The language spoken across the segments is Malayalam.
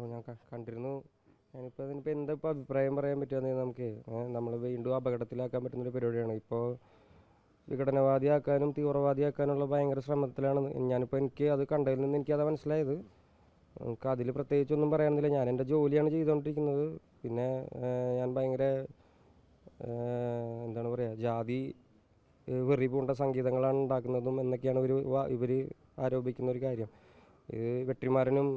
അപ്പോൾ ഞാൻ കണ്ടിരുന്നു. ഞാനിപ്പോൾ അതിനിപ്പോൾ എന്താ ഇപ്പോൾ അഭിപ്രായം പറയാൻ പറ്റുക നമുക്ക് നമ്മൾ വീണ്ടും അപകടത്തിലാക്കാൻ പറ്റുന്നൊരു പരിപാടിയാണ്. ഇപ്പോൾ വിഘടനവാദിയാക്കാനും തീവ്രവാദിയാക്കാനുള്ള ഭയങ്കര ശ്രമത്തിലാണ് ഞാനിപ്പോൾ എനിക്ക് അത് കണ്ടതിൽ നിന്ന് എനിക്കത് മനസ്സിലായത്. നമുക്ക് അതിൽ പ്രത്യേകിച്ചൊന്നും പറയാനൊന്നുമില്ല. ഞാൻ എന്റെ ജോലിയാണ് ചെയ്തുകൊണ്ടിരിക്കുന്നത്. പിന്നെ ഞാൻ ഭയങ്കര എന്താണ് പറയുക ജാതി വെറി പൂണ്ട സംഗീതങ്ങളാണ് ഉണ്ടാക്കുന്നതും എന്നൊക്കെയാണ് ഇവർ ഇവർ ആരോപിക്കുന്ന ഒരു കാര്യം. ഇത് വെട്ടിമാരനും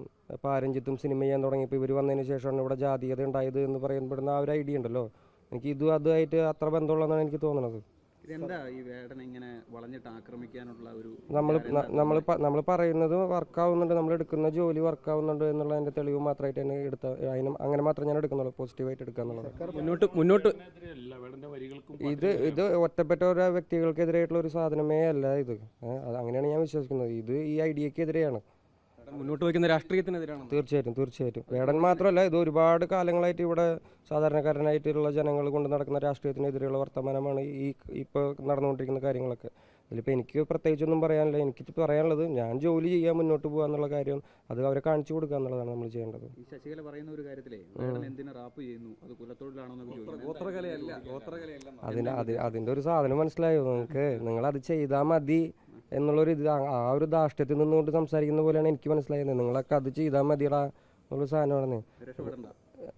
പാരഞ്ചിത്തും സിനിമ ചെയ്യാൻ തുടങ്ങിയപ്പോൾ ഇവർ വന്നതിന് ശേഷമാണ് ഇവിടെ ജാതീയത ഉണ്ടായത് എന്ന് പറയപ്പെടുന്ന ആ ഒരു ഐഡിയ ഉണ്ടല്ലോ. എനിക്ക് ഇതും അതുമായിട്ട് അത്ര ബന്ധമുള്ളതെന്നാണ് എനിക്ക് തോന്നുന്നത് ഇതെന്താ ഈ വേടനെ ഇങ്ങനെ വളഞ്ഞിട്ട് ആക്രമിക്കാനുള്ള ഒരു നമ്മൾ നമ്മൾ നമ്മൾ പറയുന്നത് വർക്കാവുന്നുണ്ട് നമ്മൾ എടുക്കുന്ന ജോലി വർക്കാവുന്നുണ്ട് എന്നുള്ളതിന്റെ തെളിവ് മാത്രമായിട്ട് തന്നെ എടുത്ത അതിന് അങ്ങനെ മാത്രമേ ഞാൻ എടുക്കുന്നുള്ളൂ പോസിറ്റീവായിട്ട് എടുക്കുക എന്നുള്ളത്. മുന്നോട്ട് മുന്നോട്ട്. ഇത് ഇത് ഒറ്റപ്പെട്ട ഓരോ വ്യക്തികൾക്കെതിരായിട്ടുള്ള ഒരു സാധനമേ അല്ല ഇത്. അങ്ങനെയാണ് ഞാൻ വിശ്വസിക്കുന്നത്. ഇത് ഈ ഐഡിയക്കെതിരെയാണ് മുന്നോട്ട് വയ്ക്കുന്ന രാഷ്ട്രീയത്തിനെതിരാണ് തീർച്ചയായിട്ടും തീർച്ചയായിട്ടും. വേടൻ മാത്രമല്ല ഇത് ഒരുപാട് കാലങ്ങളായിട്ട് ഇവിടെ സാധാരണക്കാരനായിട്ടുള്ള ജനങ്ങൾ കൊണ്ട് നടക്കുന്ന രാഷ്ട്രീയത്തിനെതിരെയുള്ള വർത്തമാനമാണ് ഈ ഇപ്പോൾ നടന്നുകൊണ്ടിരിക്കുന്ന കാര്യങ്ങളൊക്കെ. ഇതിലിപ്പോൾ എനിക്ക് പ്രത്യേകിച്ചൊന്നും പറയാനില്ല. എനിക്ക് പറയാനുള്ളത് ഞാൻ ജോലി ചെയ്യാൻ മുന്നോട്ട് പോകുക എന്നുള്ള കാര്യം അത് അവരെ കാണിച്ചു കൊടുക്കുക എന്നുള്ളതാണ് നമ്മൾ ചെയ്യേണ്ടത്. ഈ ശശികല പറയുന്ന ഒരു കാര്യത്തിലേ എന്തിനു റാപ്പ് ചെയ്യുന്നു? അത് കുലത്തൊഴിലാണോ അതിന്റെ അതിന്റെ ഒരു സാധനം മനസ്സിലായോ നിങ്ങൾക്ക്? നിങ്ങളത് ചെയ്താൽ മതി. എന്നുള്ളൊരു ഇത് ആ- ഒരു ധാഷ്ട്യത്തിൽ നിന്നുകൊണ്ട് സംസാരിക്കുന്ന പോലെയാണ് എനിക്ക് മനസ്സിലായത് നിങ്ങളൊക്കെ അത് ചെയ്താൽ മതിയടാ എന്നുള്ള സാധനമാണ്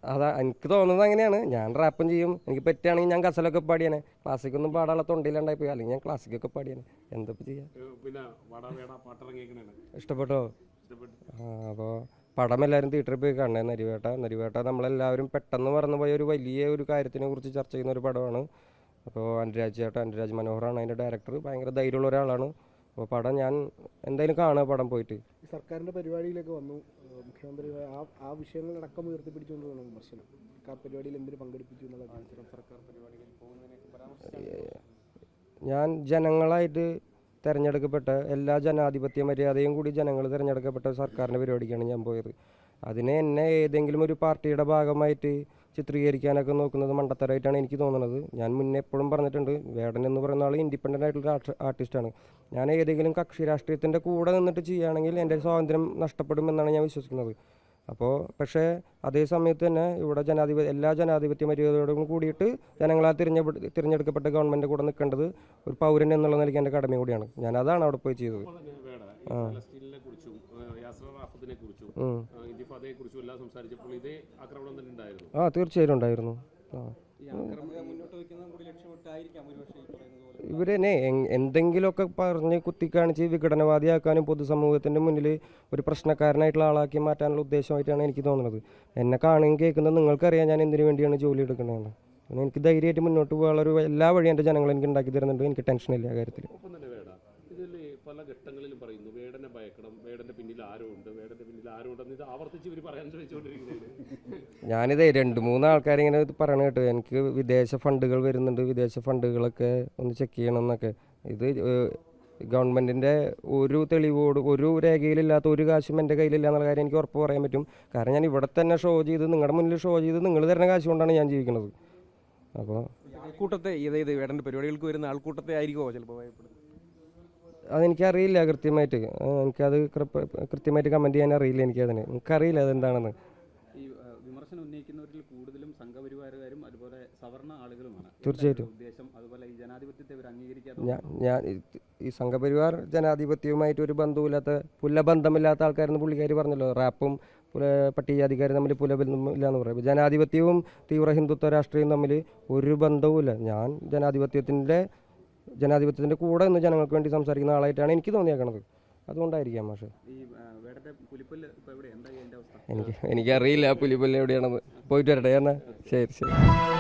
അതാ എനിക്ക് തോന്നുന്നത് അങ്ങനെയാണ്. ഞാൻ റാപ്പും ചെയ്യും. എനിക്ക് പറ്റുകയാണെങ്കിൽ ഞാൻ ഗസലൊക്കെ പാടിയാണ്. ക്ലാസ്സിക്കൊന്നും പാടാനുള്ള തൊണ്ടയിലുണ്ടായി പോയി. അല്ലെങ്കിൽ ഞാൻ ക്ലാസ്സിക്കൊക്കെ പാടിയാണ്. എന്തൊക്കെ ചെയ്യാം? ഇഷ്ടപ്പെട്ടോ? ഇഷ്ടപ്പെട്ടു. അപ്പോൾ പടം എല്ലാവരും തിയേറ്ററിൽ പോയി കാണണേ നരിവേട്ട. നരിവേട്ട നമ്മളെല്ലാവരും പെട്ടെന്ന് മറന്നുപോയ ഒരു വലിയ ഒരു കാര്യത്തിനെ കുറിച്ച് ചർച്ച ചെയ്യുന്ന ഒരു പടമാണ്. അപ്പോൾ അനുരാജ് ചേട്ടൻ അനുരാജ് മനോഹറാണ് അതിന്റെ ഡയറക്ടർ. ഭയങ്കര ധൈര്യമുള്ള ഒരാളാണ്. അപ്പോൾ പടം ഞാൻ എന്തായാലും കാണുക പടം പോയിട്ട്. ഈ സർക്കാരിന്റെ പരിപാടിയിലേക്ക് വന്നു. മുഖ്യമന്ത്രി ആ ആ വിഷയങ്ങൾ അടക്കം ഉയർത്തിപ്പിടിച്ചുകൊണ്ട് വേണം വിമർശനം. സർക്കാർ പരിപാടിയിൽ എന്തിനു പങ്കെടുപ്പിച്ചു എന്നുള്ള സർക്കാർ പരിപാടികളിൽ ഞാൻ ജനങ്ങളായിട്ട് തിരഞ്ഞെടുക്കപ്പെട്ട എല്ലാ ജനാധിപത്യ മര്യാദയും കൂടി ജനങ്ങൾ തിരഞ്ഞെടുക്കപ്പെട്ട സർക്കാരിന്റെ പരിപാടിക്കാണ് ഞാൻ പോയത്. അതിനെ എന്നെ ഏതെങ്കിലും ഒരു പാർട്ടിയുടെ ഭാഗമായിട്ട് ചിത്രീകരിക്കാനൊക്കെ നോക്കുന്നത് മണ്ടത്തരമായിട്ടാണ് എനിക്ക് തോന്നുന്നത്. ഞാൻ മുന്നേ എപ്പോഴും പറഞ്ഞിട്ടുണ്ട് വേടൻ എന്ന് പറയുന്ന ആൾ ഇൻഡിപെൻഡന്റ് ആയിട്ടുള്ള ആർട്ടിസ്റ്റാണ് ഞാൻ ഏതെങ്കിലും കക്ഷി രാഷ്ട്രീയത്തിന്റെ കൂടെ നിന്നിട്ട് ചെയ്യുകയാണെങ്കിൽ എന്റെ സ്വാതന്ത്ര്യം നഷ്ടപ്പെടുമെന്നാണ് ഞാൻ വിശ്വസിക്കുന്നത്. അപ്പോൾ പക്ഷേ അതേ സമയത്ത് തന്നെ ഇവിടെ ജനാധിപത്യ എല്ലാ ജനാധിപത്യ മര്യാദയോടും കൂടിയിട്ട് ജനങ്ങളാൽ തിരഞ്ഞെടു തിരഞ്ഞെടുക്കപ്പെട്ട ഗവൺമെന്റ് കൂടെ നിൽക്കേണ്ടത് ഒരു പൗരൻ എന്നുള്ള നിലയ്ക്ക് എന്റെ കടമ കൂടിയാണ്. ഞാൻ അതാണ് അവിടെ പോയി ചെയ്തത്. അപ്പോൾ ആ തീർച്ചയായും ഉണ്ടായിരുന്നു. ഇവരെന്നെ എന്തെങ്കിലുമൊക്കെ പറഞ്ഞ് കുത്തിക്കാണിച്ച് വിഘടനവാദിയാക്കാനും പൊതുസമൂഹത്തിന്റെ മുന്നിൽ ഒരു പ്രശ്നക്കാരനായിട്ടുള്ള ആളാക്കി മാറ്റാനുള്ള ഉദ്ദേശമായിട്ടാണ് എനിക്ക് തോന്നുന്നത്. എന്നെ കാണുകയും കേൾക്കുന്നത് നിങ്ങൾക്കറിയാം ഞാൻ എന്തിനു വേണ്ടിയാണ് ജോലി എടുക്കുന്നതെന്ന്. എനിക്ക് ധൈര്യമായിട്ട് മുന്നോട്ട് പോകാനുള്ള ഒരു എല്ലാ വഴിയും എന്റെ ജനങ്ങൾ എനിക്ക് ഉണ്ടാക്കി തരുന്നുണ്ട്. എനിക്ക് ടെൻഷനില്ല ആ കാര്യത്തിൽ ഇതിൽ പല ഘട്ടങ്ങളിലും പറയുന്നു വേടനെ ഭയക്കണം വേടന്റെ പിന്നിൽ ആരോ ഉണ്ട് വേടന്റെ പിന്നിൽ ആരോ ഉണ്ടെന്ന് ഇത് ആവർത്തിച്ച് ഇവർ പറയാൻ ശ്രമിച്ചുകൊണ്ടിരിക്കുന്നത് ഞാനിത് രണ്ട് മൂന്ന് ആൾക്കാർ ഇങ്ങനെ ഇത് പറയണ കേട്ടോ. എനിക്ക് വിദേശ ഫണ്ടുകൾ വരുന്നുണ്ട് വിദേശ ഫണ്ടുകളൊക്കെ ഒന്ന് ചെക്ക് ചെയ്യണം എന്നൊക്കെ. ഇത് ഗവൺമെന്റിന്റെ ഒരു തെളിവോട് ഒരു രേഖയിലില്ലാത്ത ഒരു കാശും എന്റെ കയ്യിലില്ല എന്നുള്ള കാര്യം എനിക്ക് ഉറപ്പ് പറയാൻ പറ്റും. കാരണം ഞാൻ ഇവിടെ തന്നെ ഷോ ചെയ്ത് നിങ്ങളുടെ മുന്നിൽ ഷോ ചെയ്ത് നിങ്ങൾ തരുന്ന കാശ് കൊണ്ടാണ് ഞാൻ ജീവിക്കുന്നത്. അപ്പോൾ ആൾക്കൂട്ടത്തെ ഇതായത് വേടന്റെ പരിപാടികൾക്ക് വരുന്ന ആൾക്കൂട്ടത്തെ ആയിരിക്കുമോ ചിലപ്പോൾ ഭയപ്പെടുന്നത്? അതെനിക്കറിയില്ല കൃത്യമായിട്ട്. എനിക്കത് കൃത്യമായിട്ട് കമന്റ് ചെയ്യാൻ അറിയില്ല എനിക്കതിന്. എനിക്കറിയില്ല അതെന്താണെന്ന്. ഈ വിമർശനം ഉന്നയിക്കുന്നവരിൽ കൂടുതലും അതുപോലെ സവർണ ആളുകളുമാണ്. തീർച്ചയായിട്ടും. ഉദ്ദേശം? അതുപോലെ ഈ ജനാധിപത്യത്തെ ഇവർ അംഗീകരിക്കാത്ത ഞാൻ ഈ സംഘപരിവാർ ജനാധിപത്യവുമായിട്ട് ഒരു ബന്ധവുമില്ലാത്ത പുല്ലബന്ധമില്ലാത്ത ആൾക്കാരെന്ന് പുള്ളിക്കാർ പറഞ്ഞല്ലോ. റാപ്പും പട്ടികജാതിക്കാരും തമ്മിൽ പുലബന്ധമില്ല എന്ന് പറയും. ജനാധിപത്യവും തീവ്ര ഹിന്ദുത്വ രാഷ്ട്രീയവും തമ്മിൽ ഒരു ബന്ധവുമില്ല. ഞാൻ ജനാധിപത്യത്തിന്റെ ജനാധിപത്യത്തിന്റെ കൂടെ നിന്ന് ജനങ്ങൾക്ക് വേണ്ടി സംസാരിക്കുന്ന ആളായിട്ടാണ് എനിക്ക് തോന്നിയേക്കണത്. അതുകൊണ്ടായിരിക്കാം പക്ഷേ എനിക്ക് എനിക്കറിയില്ല പുലിപ്പല്ല് എവിടെയാണെന്ന്. പോയിട്ട് വരട്ടെ എന്നാ ശരി ശരി.